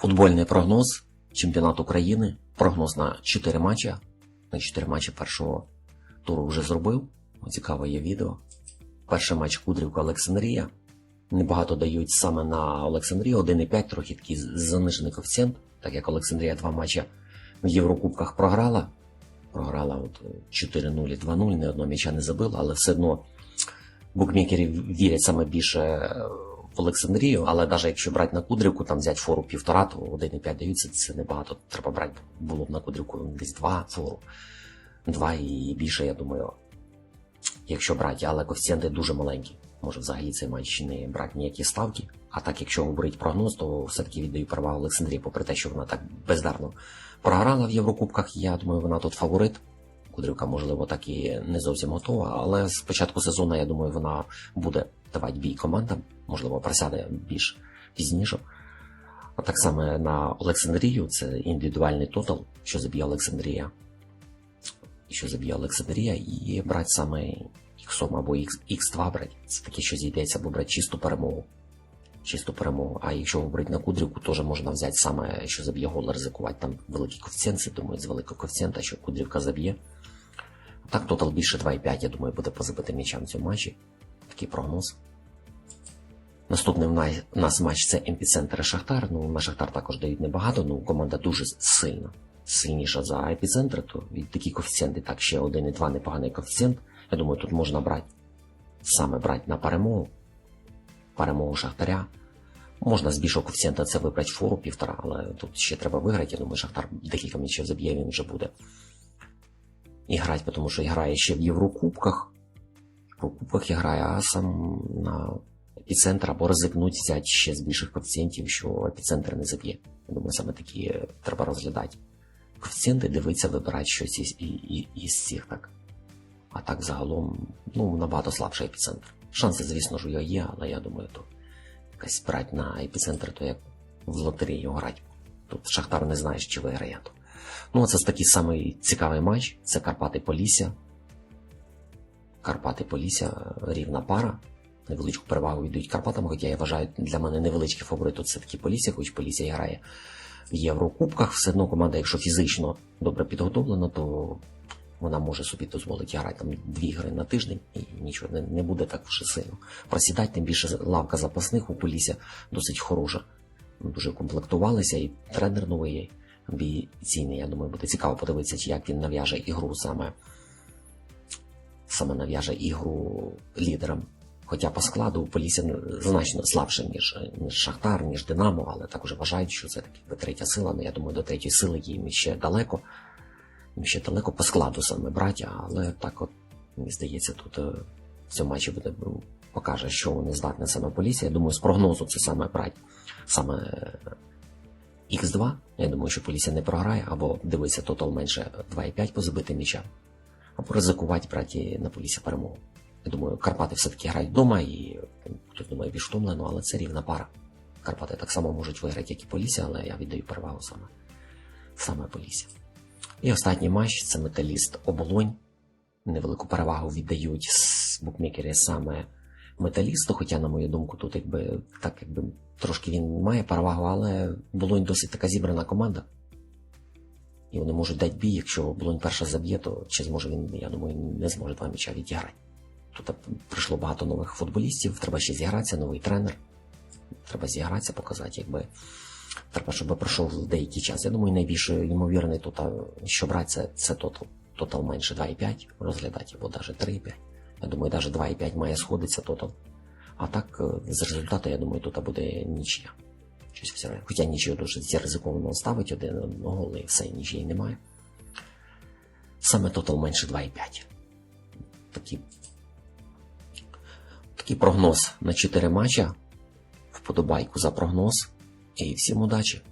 Футбольний прогноз чемпіонат України. Прогноз на 4 матчі. На 4 матчі першого туру вже зробив. Цікаве є відео. Перший матч Кудрівка Олександрія. Небагато дають саме на Олександрію. 1,5 трохи такий занижений коефіцієнт, так як Олександрія два матчі в Єврокубках програла. Програла от 4-0 і 2-0, ні одного м'яча не забила, але все одно букмекери вірять саме більше е, Олександрію, але навіть якщо брати на Кудрівку, там взяти фору півтора, то 1,5 даються, це небагато. Треба брати було б на Кудрівку десь 2 фору. 2 і більше, я думаю, якщо брати, але коефіцієнти дуже маленькі. Може взагалі цей матч не брати ніякі ставки. А так, якщо говорить прогноз, то все-таки віддаю перевагу Олександрії, попри те, що вона так бездарно програла в Єврокубках. Я думаю, вона тут фаворит. Кудрівка, можливо, так і не зовсім готова, але з початку сезону, я думаю, вона буде давати бій командам, можливо, просяде більш пізніше. А так само на Олександрію це індивідуальний тотал, що заб'є Олександрія. Що заб'є Олександрія, і брати саме X або X, X2 брати. Це таке, що зійдеться, або брати чисту перемогу. Чисту перемогу. А якщо говорити на Кудрівку, теж можна взяти саме, що заб'є гол, ризикувати. Там великий коефіцієнт, думаю, з великого коефіцієнта, що Кудрівка заб'є. Так, тотал більше 2,5, я думаю, буде по забитим м'ячам цьому матчі. Такий прогноз. Наступний у нас матч це епіцентр і Шахтар. Ну, на Шахтар також дають небагато, ну команда дуже сильна. Сильніша за епіцентр, то і такі коефіцієнти, так ще 1,2 непоганий коефіцієнт. Я думаю, тут можна брати саме брати на перемогу. Перемогу Шахтаря. Можна з більшого коефіцієнта це вибрати фору півтора, але тут ще треба виграти. Я думаю, Шахтар декілька м'ячів заб'є, він вже буде і грати, тому що грає ще в Єврокубках. В Єврокубках грає, а сам на епіцентр або ризикнуть взяти ще з більших коефіцієнтів, що епіцентр не заб'є. Я думаю, саме такі треба розглядати. Коефіцієнти дивитися, вибирати щось із, і- і- із цих так. А так загалом, ну, набагато слабший епіцентр. Шанси, звісно ж, його є, але я думаю, то якась брати на епіцентр, то як в лотерею грати. Тут Шахтар не знаєш, чи виграє. Ну, це такий самий цікавий матч. Це Карпати Полісся. Карпати Полісся рівна пара. Невеличку перевагу віддають Карпатам, хоча я вважаю, для мене невеличкий фаворит тут все-таки Полісся, хоч Полісся грає в Єврокубках. Все одно команда, якщо фізично добре підготовлена, то вона може собі дозволити грати там дві гри на тиждень і нічого не, не буде так вже сильно. Просідати, тим більше лавка запасних у Полісся досить хороша. Дуже комплектувалися, і тренер новий є. Я думаю, буде цікаво подивитися, як він нав'яже ігру саме, саме нав'яже ігру лідерам. Хоча по складу Полісся значно слабше, ніж, ніж Шахтар, ніж Динамо, але також вважають, що це таки третя сила. Ну я думаю, до третьої сили їм ще далеко. Їм ще далеко по складу саме браття, але так от, мені здається, тут е, в цьому матчі буде покаже, що вони здатне саме Полісся. Я думаю, з прогнозу це саме брать саме е, Х2. Я думаю, що Полісся не програє, або дивиться тотал менше 2,5 по забитим м'ячам, або ризикувати брати на Полісся перемогу. Я думаю, Карпати все-таки грають вдома і хтось думає більш втомлено, але це рівна пара. Карпати так само можуть виграти, як і Полісся, але я віддаю перевагу саме, саме Полісся. І останній матч це металіст Оболонь. Невелику перевагу віддають букмекери саме металісту, хоча, на мою думку, тут якби так якби трошки він має перевагу, але Болонь досить така зібрана команда. І вони можуть дати бій, якщо Болонь перша заб'є, то чи зможе він, я думаю, не зможе два м'яча відіграти. Тут прийшло багато нових футболістів, треба ще зігратися, новий тренер. Треба зігратися, показати, якби. Треба, щоб пройшов деякий час. Я думаю, найбільш ймовірний тут, що брати, це, це тотал. Тотал менше 2,5 розглядати, або навіть 3,5. Я думаю, навіть 2,5 має сходитися тотал. А так, е, з результату, я думаю, тут буде нічия. Щось. Хоча нічого дуже ризиковано ставить один одного, але все, нічиї немає. Саме тотал менше 2,5. Такий, такий прогноз на 4 матча. Вподобайку за прогноз. І всім удачі!